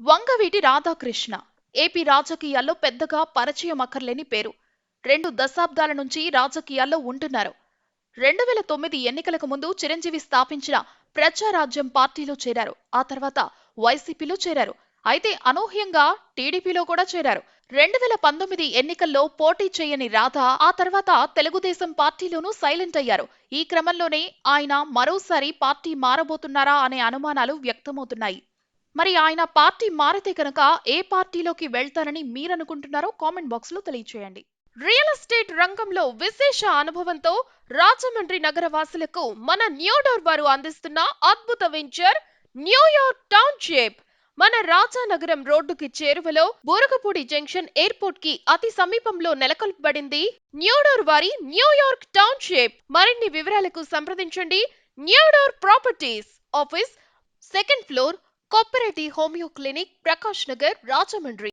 Vangaveeti Radhakrishna. AP రాజకీయాల్లో పెద్దగా పరిచయం అక్కర్లేని పేరు. రెండు దశాబ్దాల నుంచి రాజకీయాల్లో ఉంటున్నారు. రెండు వేల తొమ్మిది ఎన్నికలకు ముందు చిరంజీవి స్థాపించిన ప్రజారాజ్యం పార్టీలో చేరారు. ఆ తర్వాత వైసీపీలో చేరారు. అయితే అనూహ్యంగా టీడీపీలో కూడా చేరారు. రెండు వేల పంతొమ్మిది ఎన్నికల్లో పోటీ చేయని రాధ ఆ తర్వాత తెలుగుదేశం పార్టీలోనూ సైలెంట్ అయ్యారు. ఈ క్రమంలోనే ఆయన మరోసారి పార్టీ మారబోతున్నారా అనే అనుమానాలు వ్యక్తమవుతున్నాయి. మరి ఆయన పార్టీ మారితే కనుక ఏ పార్టీలోకి వెళ్తారని మీరనుకుంటున్నారో కామెంట్ బాక్స్లో తెలియచేయండి. రియల్ ఎస్టేట్ రంగంలో విశేష అనుభవంతో రాజమండ్రి నగర వాసులకు మన న్యూడోర్ వారు అందిస్తున్న అద్భుత వెంచర్ న్యూయార్క్ టౌన్షిప్. మన రాజానగరం రోడ్డుకి చేరువలో బూరగపూడి జంక్షన్ ఎయిర్పోర్ట్కి అతి సమీపంలో నెలకొల్పబడింది న్యూడోర్ వారి న్యూయార్క్ టౌన్షిప్. మరిన్ని వివరాలకు సంప్రదించండి New Door properties office second floor कोपरेटी homeo clinic Prakash Nagar Rajahmundry